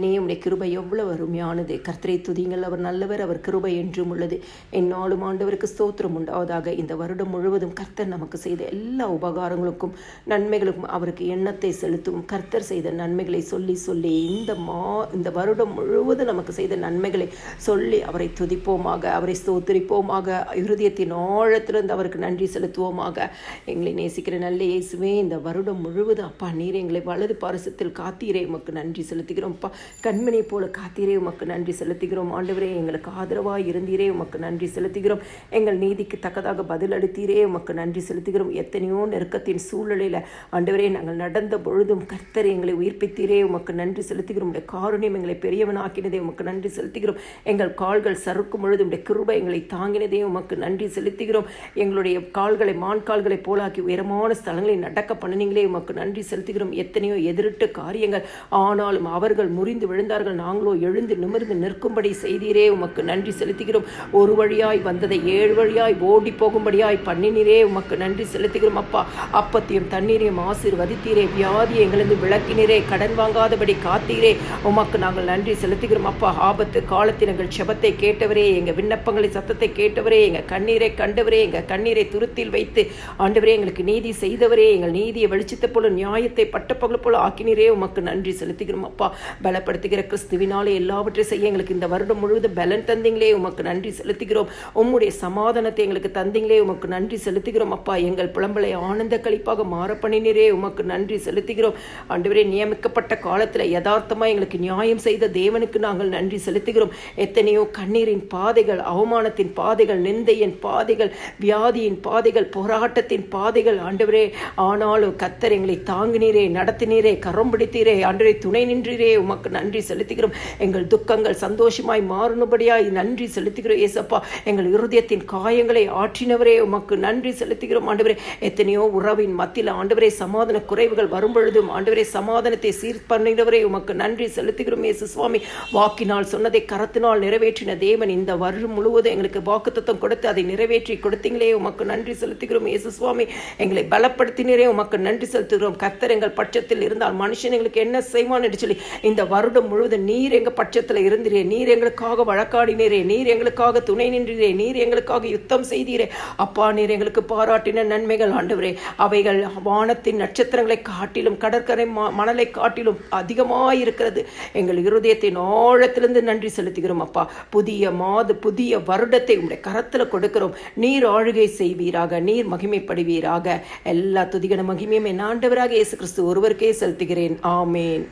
company உடைய கிருபை எவ்வளவு அருமையானது. கர்த்தரை துதிங்கள் அவர் நல்லவர் அவர் கிருபை என்றும் உள்ளது. என்னாலும் ஆண்டவருக்கு ஸ்தோத்திரம் உண்டாவதாக இந்த வருடம் முழுவதும் கர்த்தர் நமக்கு செய்த எல்லா உபகாரங்களுக்கும் நன்மைகளுக்கும் அவருக்கு எண்ணத்தை செலுத்தும். கர்த்தர் செய்த நன்மைகளை சொல்லி சொல்லி இந்த மா இந்த வருடம் முழுவதும் நமக்கு செய்த நன்மைகளை சொல்லி அவரை துதிப்போமாக அவரை ஸ்தோத்திரிப்போமாக இருதயத்தின் ஆழத்திலிருந்து அவருக்கு நன்றி செலுத்துவோமாக. எங்களை நேசிக்கிற நல்ல இயேசுவே இந்த வருடம் முழுவதும் அப்பா நீர் எங்களை வலது பாரசத்தில் காத்தீரே. உமக்கு நன்றி செலுத்துகிறோம்ப்பா கண்மணி போல காத்தீரே உமக்கு நன்றி செலுத்துகிறோம். ஆண்டவரே எங்களுக்கு ஆதரவாக இருந்தீரே உமக்கு நன்றி செலுத்துகிறோம். எங்கள் நீதிக்கு தக்கதாக பதில் அளித்தீரே உமக்கு நன்றி செலுத்துகிறோம். எத்தனையோ நெருக்கத்தின் சூழ்நிலையில் ஆண்டவரே நாங்கள் நடந்த பொழுதும் கர்த்தர் எங்களை உயிர்ப்பித்தீரே உமக்கு நன்றி செலுத்துகிறோம். உடைய காருண்யம் எங்களை பெரியவனாக்கினதே உமக்கு நன்றி செலுத்துகிறோம். எங்கள் கால்கள் சறுக்கும் பொழுது உடைய கிருபை எங்களை தாங்கினதே உமக்கு நன்றி செலுத்துகிறோம். எங்களுடைய கால்களை மான் கால்களை போலாக்கி உயரமான ஸ்தலங்களை நடக்க பண்ணினீங்களே உமக்கு நன்றி செலுத்துகிறோம். எத்தனையோ எதிரிட்டு காரியங்கள் ஆனாலும் அவர்கள் முறிந்து எழுந்தார்கள். நாங்களோ எழுந்து நிமிர்ந்து நிற்கும்படி செய்தீரே. உமக்கு நன்றி செலுத்துகிறோம். ஒரு வழியாய் வந்ததை ஏழு வழியாய் ஓடி போகும்படியாய் பண்ணினீரே. உமக்கு நன்றி செலுத்துகிறோம் அப்பா. அப்பத்தையும் தண்ணீரையும் ஆசீர்வதித்தீரே. வியாதியை எங்களிருந்து விளக்கினீரே கடன் வாங்காதபடி காத்தீரே. உமக்கு நாங்கள் நன்றி செலுத்துகிறோம் அப்பா. ஆபத்து காலத்தில் எங்கள் செபத்தை கேட்டவரே. எங்கள் விண்ணப்பங்களை சத்தத்தை கேட்டவரே. எங்கள் கண்ணீரை கண்டவரே. எங்கள் கண்ணீரை துருத்தில் வைத்து ஆண்டவரே எங்களுக்கு நீதி செய்தவரே. எங்கள் நீதியை வெளிச்சத்தை போல நியாயத்தை பட்டப்பகல போல ஆக்கினீரே. உமக்கு நன்றி செலுத்துகிறோம் அப்பா. பலப்படுத்துகிற கிறிஸ்துவினாலே எல்லாவற்றையும் செய்ய எங்களுக்கு இந்த வருடம் முழுவதும் பலன் தந்தீங்களே. உமக்கு நன்றி செலுத்துகிறோம். உம்முடைய சமாதானத்தை எங்களுக்கு தந்தீங்களே. உமக்கு நன்றி செலுத்துகிறோம். அப்பா எங்கள் புலம்பலை ஆனந்த கழிப்பாக மாற உமக்கு நன்றி செலுத்துகிறோம். ஆண்டவரே நியமிக்கப்பட்ட காலத்தில் யதார்த்தமாக எங்களுக்கு நியாயம் செய்த தேவனுக்கு நாங்கள் நன்றி செலுத்துகிறோம். எத்தனையோ கண்ணீரின் பாதைகள் அவமானத்தின் பாதைகள் நிந்தையின் பாதைகள் வியாதியின் பாதைகள் போராட்டத்தின் பாதைகள் ஆண்டவரே ஆனாலும் கத்தர் எங்களை தாங்கினீரே நடத்தினீரே கரம் பிடித்தீரே. ஆண்டவரே துணை நின்றீரே. உமக்கு நன்றி செலுத்துகிறோம். எங்கள் துக்கங்கள் சந்தோஷமாய் மாறும்படியாய் நன்றி செலுத்துகிறோம் ஏசப்பா. எங்கள் இருதயத்தின் காயங்களை ஆற்றினவரே உமக்கு நன்றி செலுத்துகிறோம். ஆண்டவரே எத்தனையோ உறவின் மத்தியில் ஆண்டவரே சமாதான குறைவுகள் வரும்பொழுதும் ஆண்டவரே சமாதானத்தை சீர் பண்ணினவரே உமக்கு நன்றி செலுத்துகிறோம். ஏசு சுவாமி வாக்கினால் சொன்னதை கரத்தினால் நிறைவேற்றின தேவன் இந்த வருடம் முழுவதும் எங்களுக்கு வாக்குத்தத்தம் கொடுத்து அதை நிறைவேற்றி கொடுத்தீங்களே. உமக்கு நன்றி செலுத்துகிறோம். ஏசு சுவாமி எங்களை பலப்படுத்தினரே. உமக்கு நன்றி செலுத்துகிறோம். கர்த்தர் எங்கள் பட்சத்தில் இருந்தால் மனுஷன் எங்களுக்கு என்ன செய்வான் சொல்லி இந்த வருடம் முழுவதும் நீர் எங்கள் பட்சத்தில் இருந்தீரே. நீர் எங்களுக்காக வழக்காடினீரே. நீர் எங்களுக்காக துணை நின்றீரே. நீர் எங்களுக்காக யுத்தம் செய்தீரே. அப்பா நீர் எங்களுக்கு பாராட்டின நன்மைகள் ஆண்டவரே. அவைகள் வானத்தின் நட்சத்திரங்களை காட்டிலும் கடற்கரை ம- மணலை காட்டிலும் அதிகமாக இருக்கிறது எங்கள் இருதயத்தின் ஆழத்திலிருந்து நன்றி செலுத்துகிறோம் அப்பா. புதிய மாது புதிய வருடத்தை உங்களுடைய கரத்தில் கொடுக்கிறோம். நீர் ஆளுகை செய்வீராக. நீர் மகிமைப்படுவீராக. எல்லா துதிகன மகிமையும் என் ஆண்டவராக இயேசு கிறிஸ்து ஒருவருக்கே செலுத்துகிறேன். ஆமேன்.